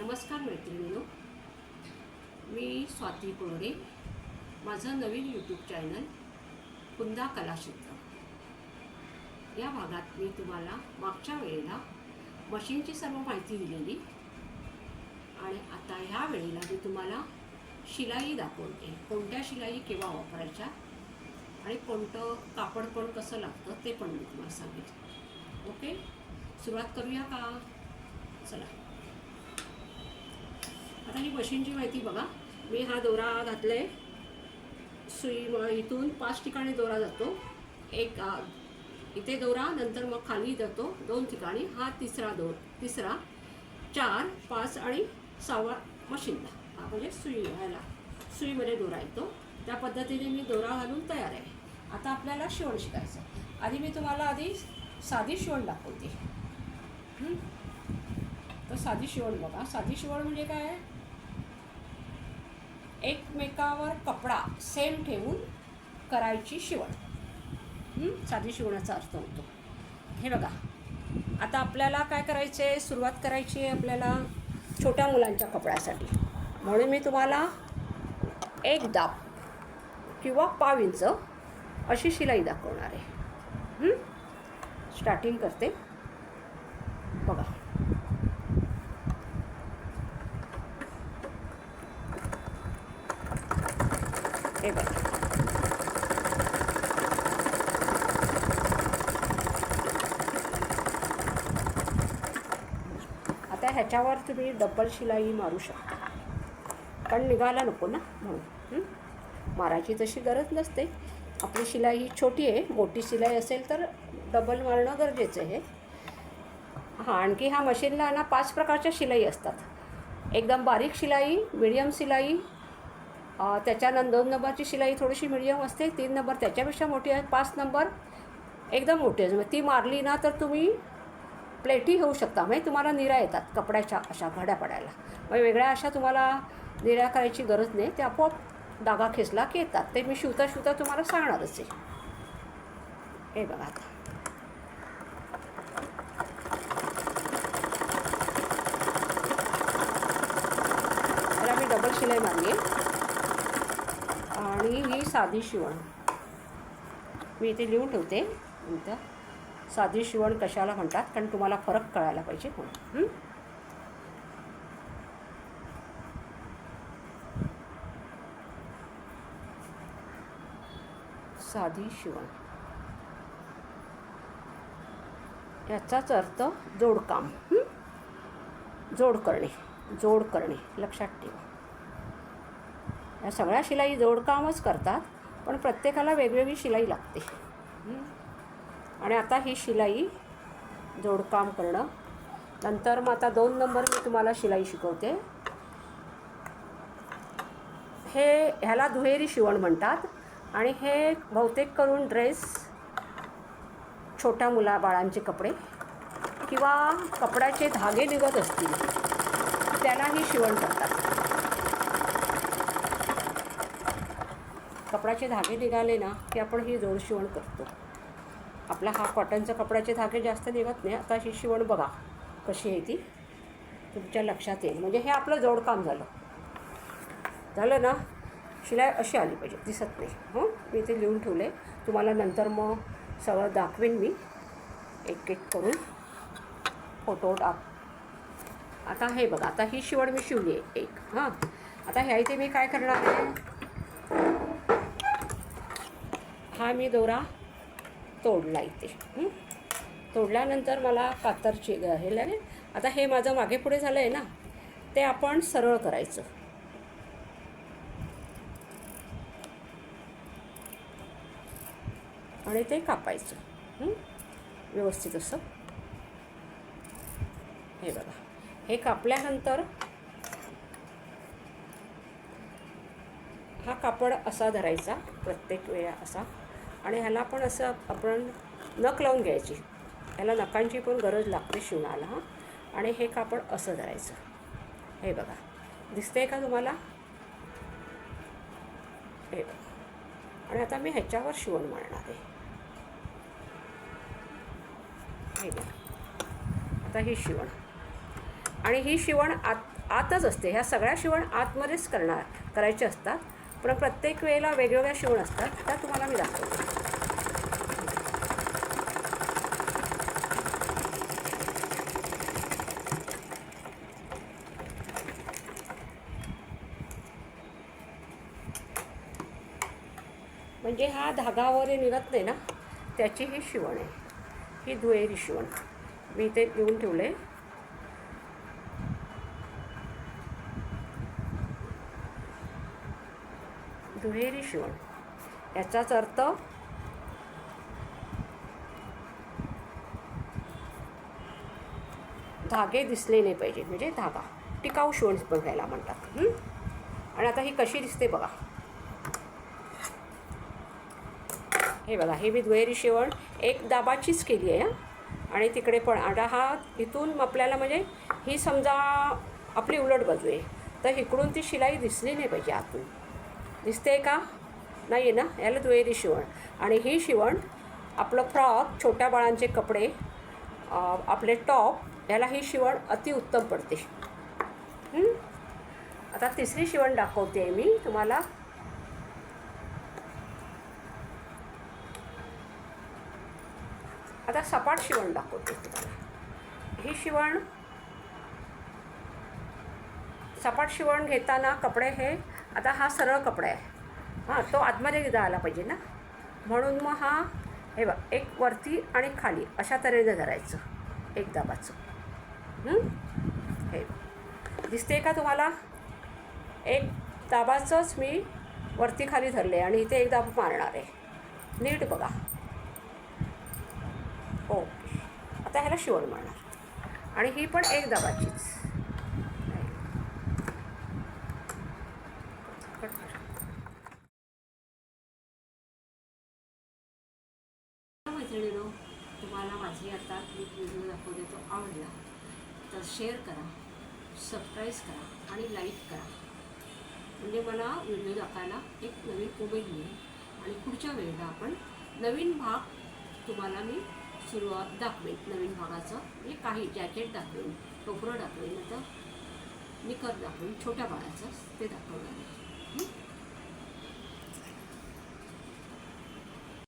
नमस्कार मैत्रिणीनो मी स्वाती कोळरे माझं नवीन यूट्यूब चॅनल कुंदा कलाक्षेत्र. या भागात मी तुम्हाला मागच्या वेळेला मशीनची सर्व माहिती दिलेली आणि आता ह्या वेळेला मी तुम्हाला शिलाई दाखवते. कोणत्या शिलाई केव्हा वापरायच्या आणि कोणतं कापड पण कसं लागतं ते पण मी तुम्हाला सांगितलं ओके? सुरुवात करूया का? चला. आता ही मशीनची माहिती बघा. मी हा दोरा घातला आहे सुई इथून पाच ठिकाणी दोरा जातो. एक इथे दोरा नंतर मग खाली जातो. दोन ठिकाणी. हा तिसरा दोर तिसरा चार पाच आणि सहावा मशीनला हा म्हणजे सुई ह्याला सुईमध्ये दोरा येतो. त्या पद्धतीने मी दोरा घालून तयार आहे. आता आपल्याला शिवण शिकायचं आधी मी तुम्हाला आधी साधी शिवण दाखवते. तर साधी शिवण बघा. साधी शिवण म्हणजे काय? एकमेकावर कपडा सेम ठेवून करायची शिवण. साधी शिवण्याचा अर्थ होतो. हे बघा. आता आपल्याला काय करायचं आहे सुरुवात करायची आहे आपल्याला छोट्या मुलांच्या कपड्यासाठी. म्हणून मी तुम्हाला एक दाब किंवा पाव इंच अशी शिलाई दाखवणार आहे. स्टार्टिंग करते बघा हे बघ. आता ह्याच्यावर तुम्ही डबल शिलाई मारू शकता. पण निघायला नको ना म्हणून. मारायची तशी गरज नसते. आपली शिलाई ही छोटी आहे. मोठी शिलाई असेल तर डबल मारणं गरजेचं आहे. हां आणखी ह्या मशीनला ना पाच प्रकारच्या शिलाई असतात. एकदम बारीक शिलाई मिडियम शिलाई त्याच्यानंतर दोन नंबरची शिलाई थोडीशी मिडियम असते तीन नंबर त्याच्यापेक्षा मोठी आहे पाच नंबर एकदम मोठी आहे. ती मारली ना तर तुम्ही प्लेटी होऊ शकता म्हणजे तुम्हाला निरा येतात कपड्याच्या अशा घड्या पडायला. मग वेगळ्या अशा तुम्हाला निऱ्या करायची गरज नाही ते आपोआप डागा खेचला की येतात. ते मी शिवता शिवता तुम्हाला सांगणारच आहे. हे बघा आता. त्याला मी डबल शिलाई मारली आहे. साधी शिवण. मी इथे लिहून ठेवते. नंतर साधी शिवण कशाला म्हणतात? कारण तुम्हाला फरक कळायला पाहिजे म्हणून. साधी शिवण. याचाच अर्थ जोडकाम. जोड करणे. जोड करणे. लक्षात ठेवा. या सगळ्या शिलाई जोडकामच करतात पण प्रत्येकाला वेगवेगळी शिलाई लागते. आणि आता ही शिलाई जोडकाम करणं. नंतर मग आता दोन नंबर मी तुम्हाला शिलाई शिकवते. हे ह्याला दुहेरी शिवण म्हणतात आणि हे बहुतेक करून ड्रेस छोट्या मुला बाळांचे कपडे किंवा कपड्याचे धागे निघत असतील त्याला ही शिवण करतात. कपड्याचे धागे निघाले ना की आपण ही जोडशिवण करतो. आपला हा कॉटनचा कपड्याचे धागे जास्त निघत नाही आता ही शिवण बघा कशी आहे ती. तुमच्या लक्षात येईल. म्हणजे हे आपलं जोडकाम झालं. झालं ना शिलाई अशी आली पाहिजे दिसत नाही. हं? मी ते लिहून ठेवले. तुम्हाला नंतर मग सगळं दाखवेन मी. एक एक करून फोटो टाक. आता हे बघा आता ही शिवण मी शिवली आहे एक. हां? आता ह्या इथे मी काय करणार आहे? हा मी दोरा तोडला इथे. तोडल्यानंतर मला कातरची हे लागेल. आता हे माझं मागे पुढे झालं आहे ना ते आपण सरळ करायचं. आणि ते कापायचं. व्यवस्थित असं. हे बघा. हे कापल्यानंतर हा कापड असा धरायचा प्रत्येक वेळा असा. आणि ह्याला पण असं आपण नख लावून घ्यायची. ह्याला नखांची पण गरज लागते शिवणाला हां. आणि हे कापड असं धरायचं. हे बघा. दिसतंय का तुम्हाला? हे बघा. आणि आता मी ह्याच्यावर शिवण मारणार आहे. हे बघा. आता ही शिवण. आणि ही शिवण आत आतच असते. ह्या सगळ्या शिवण आतमध्येच करणार करायचे असतात. पण प्रत्येक वेळेला वेगवेगळ्या शिवण असतात. त्या तुम्हाला मी दाखवते. म्हणजे हा धागा वगैरे निघत नाही ना त्याची ही शिवण आहे. ही दुहेरी शिवण. मी इथे लिहून ठेवले दुहेरी शिवण. याचाच अर्थ धागे दिसले नाही पाहिजे म्हणजे धागा. टिकाऊ शिवण बघायला म्हणतात. आणि आता ही कशी दिसते बघा. हे बघा हे मी दुहेरी शिवण एक दाबाचीच केली आहे हां. आणि तिकडे पण आता हा इथून आपल्याला म्हणजे ही समजा आपली उलट बाजू आहे. तर इकडून ती शिलाई दिसली नाही पाहिजे आतून. दिसते का? नाही आहे ना? याला दुहेरी शिवण आणि ही शिवण आपलं फ्रॉक छोट्या बाळांचे कपडे आपले टॉप याला ही शिवण अतिउत्तम पडते. आता तिसरी शिवण दाखवते मी तुम्हाला. आता सपाट शिवण दाखवते तुम्हाला. ही शिवण सपाट शिवण घेताना कपडे हे आता हा सरळ कपडा आहे. हां तो आतमध्ये जायला पाहिजे ना. म्हणून मग हा हे बघ एक वरती आणि खाली अशा तऱ्हेने धरायचं एक दाबाचं हे दिसते का तुम्हाला? एक दाबाचंच मी वरती खाली धरले आणि इथे एक दाब मारणार आहे. नीट बघा ओके आता ह्याला शिवण मारणार आणि ही पण एक दाबाचीच. मैत्रिणीनो तुम्हाला माझे आता एक व्हिडिओ दाखवते तो आवडला. तर शेअर करा सबस्क्राईब करा आणि लाईक करा. म्हणजे मला व्हिडिओ दाखवायला एक नवीन उमेद मिळेल आणि पुढच्या वेळेला आपण नवीन भाग तुम्हाला मी सुरुवात दाखवेन नवीन भागाचं. म्हणजे काही जॅकेट दाखवेन टोपरं दाखवेन आता निकर दाखवेन छोट्या बाळाचं ते दाखवणार आहे.